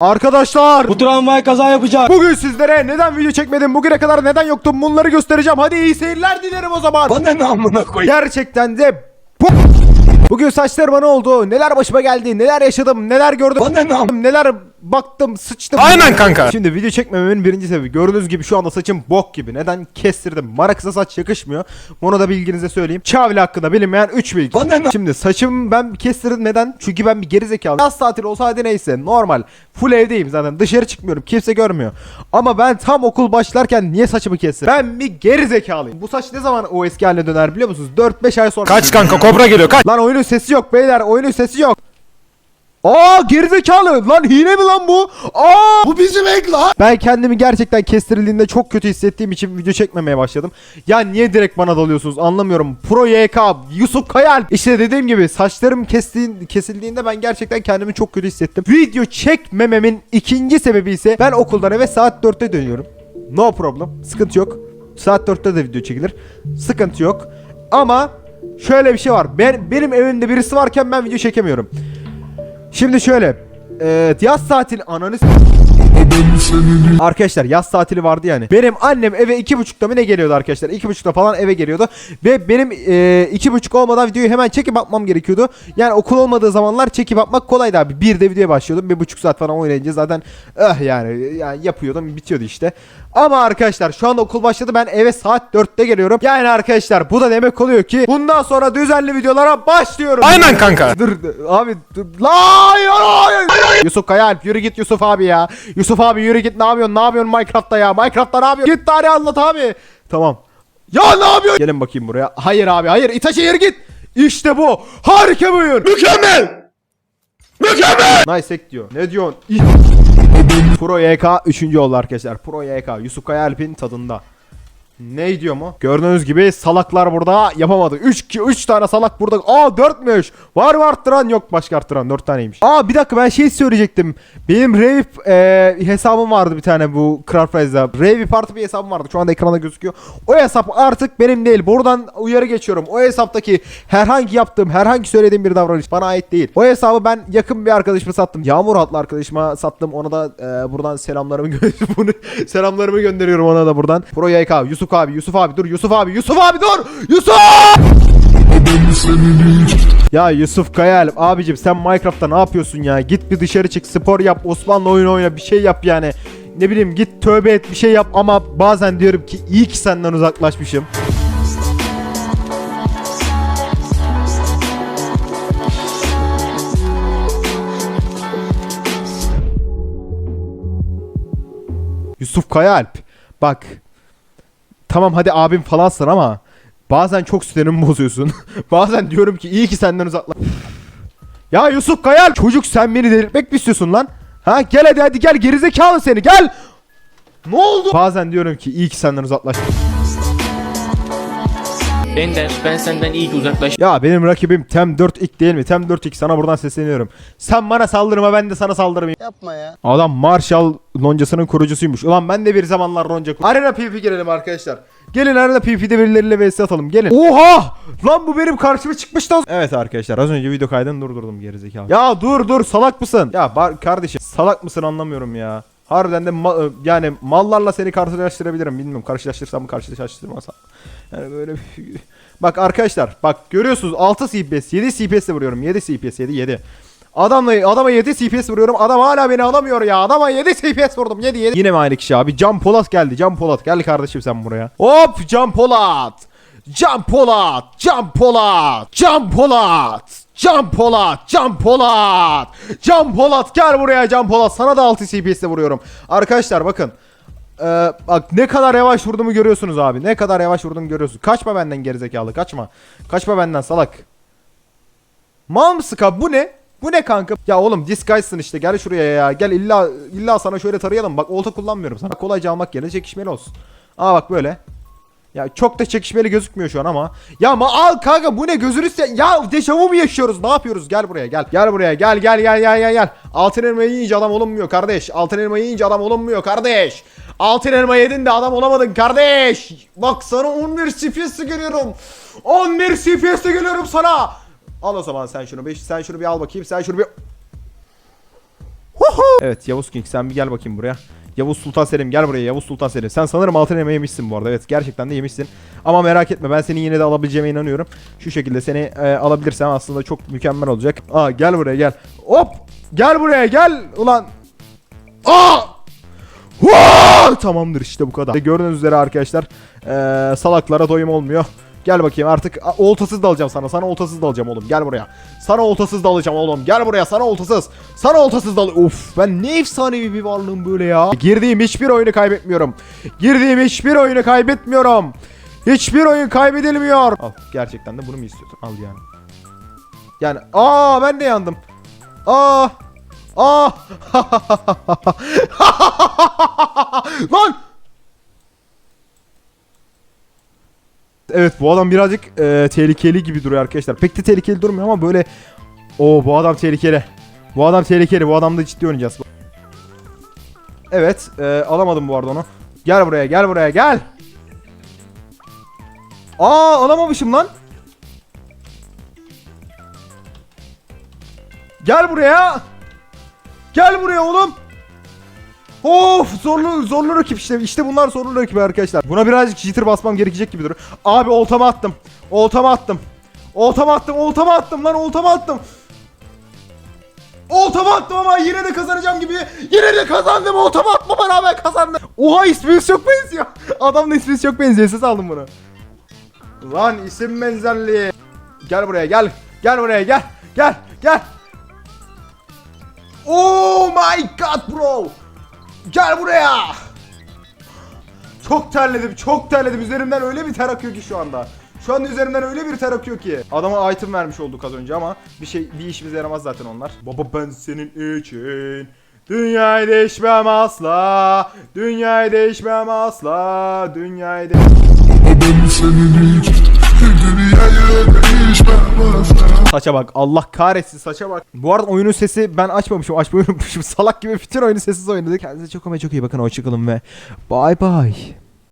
Arkadaşlar! Bu tramvay kaza yapacak. bugün sizlere neden video çekmedim bugüne kadar neden yoktum bunları göstereceğim. Hadi iyi seyirler dilerim o zaman. Bana ne amına koy. Gerçekten de bu- Bugün saçlarıma ne oldu? Neler başıma geldi? Neler yaşadım? Neler gördüm? Bana ne am- Neler baktım sıçtım Aynen kanka. Şimdi video çekmememin birinci sebebi gördüğünüz gibi şu anda saçım bok gibi neden kestirdim bana kısa saç yakışmıyor Bunu da bilginize söyleyeyim Çavli hakkında bilinmeyen 3 bilgi Bana Şimdi saçımı ben kestirdim neden? Çünkü ben bir gerizekalı. Yaz tatili olsa hadi neyse normal. Full evdeyim zaten dışarı çıkmıyorum kimse görmüyor. Ama ben tam okul başlarken niye saçımı kestim? Ben bir gerizekalıyım. Bu saç ne zaman o eski haline döner biliyor musunuz? 4-5 ay sonra. Kaç kanka kobra geliyor kaç. Lan oyunun sesi yok beyler oyunun sesi yok. Aa gerizekalı lan hile mi lan bu? Aa Bu bizim ek lan. ben kendimi gerçekten kestirildiğinde çok kötü hissettiğim için video çekmemeye başladım. Ya niye direkt bana dalıyorsunuz anlamıyorum. Pro YK, Yusuf Kayal. İşte dediğim gibi saçlarım kestiğin, kesildiğinde ben gerçekten kendimi çok kötü hissettim. Video çekmememin ikinci sebebi ise ben okuldan eve saat 4'te dönüyorum. No problem. Sıkıntı yok. Saat 4'te de video çekilir. Sıkıntı yok. Ama şöyle bir şey var. Ben, benim evimde birisi varken ben video çekemiyorum. Şimdi şöyle. Eee yaz tatili ananı Arkadaşlar yaz tatili vardı yani. Benim annem eve iki buçukta mı ne geliyordu arkadaşlar? İki buçukta falan eve geliyordu. Ve benim e, iki buçuk olmadan videoyu hemen çekip atmam gerekiyordu. Yani okul olmadığı zamanlar çekip atmak kolaydı abi. Bir de videoya başlıyordum. Bir buçuk saat falan oynayınca zaten eh yani, yani yapıyordum bitiyordu işte. Ama arkadaşlar şu anda okul başladı. Ben eve saat 4'te geliyorum. Yani arkadaşlar bu da demek oluyor ki bundan sonra düzenli videolara başlıyorum. Aynen kanka. Dur dur, abi dur. La. Yusuf Kayalp yürü git Yusuf abi ya. Yusuf abi yürü git ne yapıyorsun ne yapıyorsun Minecraft'ta ya. Minecraft'ta ne yapıyorsun? Git tane anlat abi. Tamam. Ya ne yapıyorsun? Gelin bakayım buraya. Hayır abi hayır İtaç'a yürü git. İşte bu. Harika bir oyun. Mükemmel. Mükemmel. Nice hack diyor. Ne diyorsun? Pro YK 3. oldu arkadaşlar. Pro YK Yusuf Kayalp'in tadında. Ne diyor mu? Gördüğünüz gibi salaklar burada yapamadı. 3 3 tane salak burada. Aa 4'müş. Var mı arttıran? Yok başka arttıran. 4 taneymiş. Aa bir dakika ben şey söyleyecektim. Benim Revip e, hesabım vardı bir tane bu Craftwise'da. Revip artı bir hesabım vardı. Şu anda ekranda gözüküyor. O hesap artık benim değil. Buradan uyarı geçiyorum. O hesaptaki herhangi yaptığım, herhangi söylediğim bir davranış bana ait değil. O hesabı ben yakın bir arkadaşıma sattım. Yağmur adlı arkadaşıma sattım. Ona da e, buradan selamlarımı bunu selamlarımı gönderiyorum ona da buradan. Pro YK Yusuf abi, Yusuf abi dur Yusuf abi, Yusuf abi dur. Yusuf! Ya Yusuf Kayal abicim sen Minecraft'ta ne yapıyorsun ya? Git bir dışarı çık, spor yap, Osmanlı oyun oyna, bir şey yap yani. Ne bileyim git tövbe et bir şey yap ama bazen diyorum ki iyi ki senden uzaklaşmışım. Yusuf Kayalp. Bak. Tamam hadi abim falansın ama bazen çok sinirimi bozuyorsun. bazen diyorum ki iyi ki senden uzakla. ya Yusuf Kayal çocuk sen beni delirtmek mi istiyorsun lan? Ha gel hadi hadi gel gerizekalı seni gel. Ne oldu? Bazen diyorum ki iyi ki senden uzaklaştım. Ender ben senden iyi ki uzaklaş. Ya benim rakibim Tem 4 ilk değil mi? Tem 4 ilk sana buradan sesleniyorum. Sen bana saldırma ben de sana saldırmayayım. Yapma ya. Adam Marshall loncasının kurucusuymuş. Ulan ben de bir zamanlar lonca kur- Arena PvP girelim arkadaşlar. Gelin Arena PvP'de birileriyle vs atalım gelin. Oha! Lan bu benim karşıma çıkmış da. Evet arkadaşlar az önce video kaydını durdurdum gerizekalı. Ya dur dur salak mısın? Ya kardeşim salak mısın anlamıyorum ya. Harbiden de ma- yani mallarla seni karşılaştırabilirim. Bilmiyorum karşılaştırsam mı karşılaştırmasam. Yani böyle Bak arkadaşlar bak görüyorsunuz 6 CPS 7 CPS vuruyorum 7 CPS 7 7. Adamla adama 7 CPS vuruyorum. Adam hala beni alamıyor ya. Adama 7 CPS vurdum. 7 7. Yine mi aynı kişi abi? Can Polat geldi. Can Polat gel kardeşim sen buraya. Hop Can Polat. Can Polat. Can Polat. Can Polat. Can Polat. Can Polat. Can Polat gel buraya Can Polat. Sana da 6 CPS de vuruyorum. Arkadaşlar bakın. Ee, bak ne kadar yavaş vurduğumu görüyorsunuz abi. Ne kadar yavaş vurduğumu görüyorsunuz. Kaçma benden gerizekalı. Kaçma. Kaçma benden salak. Mal? Bu ne? Bu ne kanka? Ya oğlum disguise'sın işte. Gel şuraya ya. Gel illa illa sana şöyle tarayalım. Bak olta kullanmıyorum sana. Kolayca almak yerine çekişmeli olsun. Aa bak böyle. Ya çok da çekişmeli gözükmüyor şu an ama. Ya ama al kanka bu ne gözünü se... Ya dejavu mu yaşıyoruz? Ne yapıyoruz? Gel buraya gel. Gel buraya gel gel gel gel gel gel. Altın elma yiyince adam olunmuyor kardeş. Altın elma yiyince adam olunmuyor kardeş. Altın elma yedin de adam olamadın kardeş. Bak sana 11 CPS'e geliyorum. 11 CPS'e geliyorum sana. Al o zaman sen şunu. bir- Sen şunu bir al bakayım. Sen şunu bir... Evet Yavuz King sen bir gel bakayım buraya. Yavuz Sultan Selim gel buraya Yavuz Sultan Selim. Sen sanırım altın elma yemişsin bu arada. Evet gerçekten de yemişsin. Ama merak etme ben seni yine de alabileceğime inanıyorum. Şu şekilde seni e, alabilirsem aslında çok mükemmel olacak. Aa gel buraya gel. Hop! Gel buraya gel. Ulan. Aa! Hua! Tamamdır işte bu kadar. Gördüğünüz üzere arkadaşlar e, salaklara doyum olmuyor. Gel bakayım artık oltasız da alacağım sana. Sana oltasız da alacağım oğlum. Gel buraya. Sana oltasız da alacağım oğlum. Gel buraya. Sana oltasız. Sana oltasız da Of ben ne efsanevi bir varlığım böyle ya. Girdiğim hiçbir oyunu kaybetmiyorum. Girdiğim hiçbir oyunu kaybetmiyorum. Hiçbir oyun kaybedilmiyor. Al gerçekten de bunu mu istiyorsun? Al yani. Yani aa ben de yandım. Aa. Aa. Lan. Evet bu adam birazcık e, tehlikeli gibi duruyor arkadaşlar. Pek de tehlikeli durmuyor ama böyle o bu adam tehlikeli. Bu adam tehlikeli. Bu adamda ciddi oynayacağız. Evet, e, alamadım bu arada onu. Gel buraya, gel buraya, gel. Aa, alamamışım lan. Gel buraya. Gel buraya oğlum. Of zorlu zorlu rakip işte işte bunlar zorlu rakip arkadaşlar. Buna birazcık jitter basmam gerekecek gibi duruyor. Abi oltama attım. Oltama attım. Oltama attım. Oltama attım lan oltama attım. Oltama attım ama yine de kazanacağım gibi. Yine de kazandım. Oltama atmama rağmen kazandım. Oha isminiz çok benziyor. Adamın isminiz çok benziyor. Siz aldım bunu. Lan isim benzerliği. Gel buraya gel. Gel buraya gel. Gel. Gel. Oh my god bro. Gel buraya. Çok terledim, çok terledim. Üzerimden öyle bir ter akıyor ki şu anda. Şu anda üzerimden öyle bir ter akıyor ki. Adama item vermiş olduk az önce ama bir şey bir işimize yaramaz zaten onlar. Baba ben senin için dünyayı değişmem asla. Dünyayı değişmem asla. Dünyayı de Saça bak Allah kahretsin saça bak. Bu arada oyunun sesi ben açmamışım açmayı. Salak gibi bütün oyunu sessiz oynadık. Kendinize çok ama çok iyi bakın hoşçakalın ve bye bye.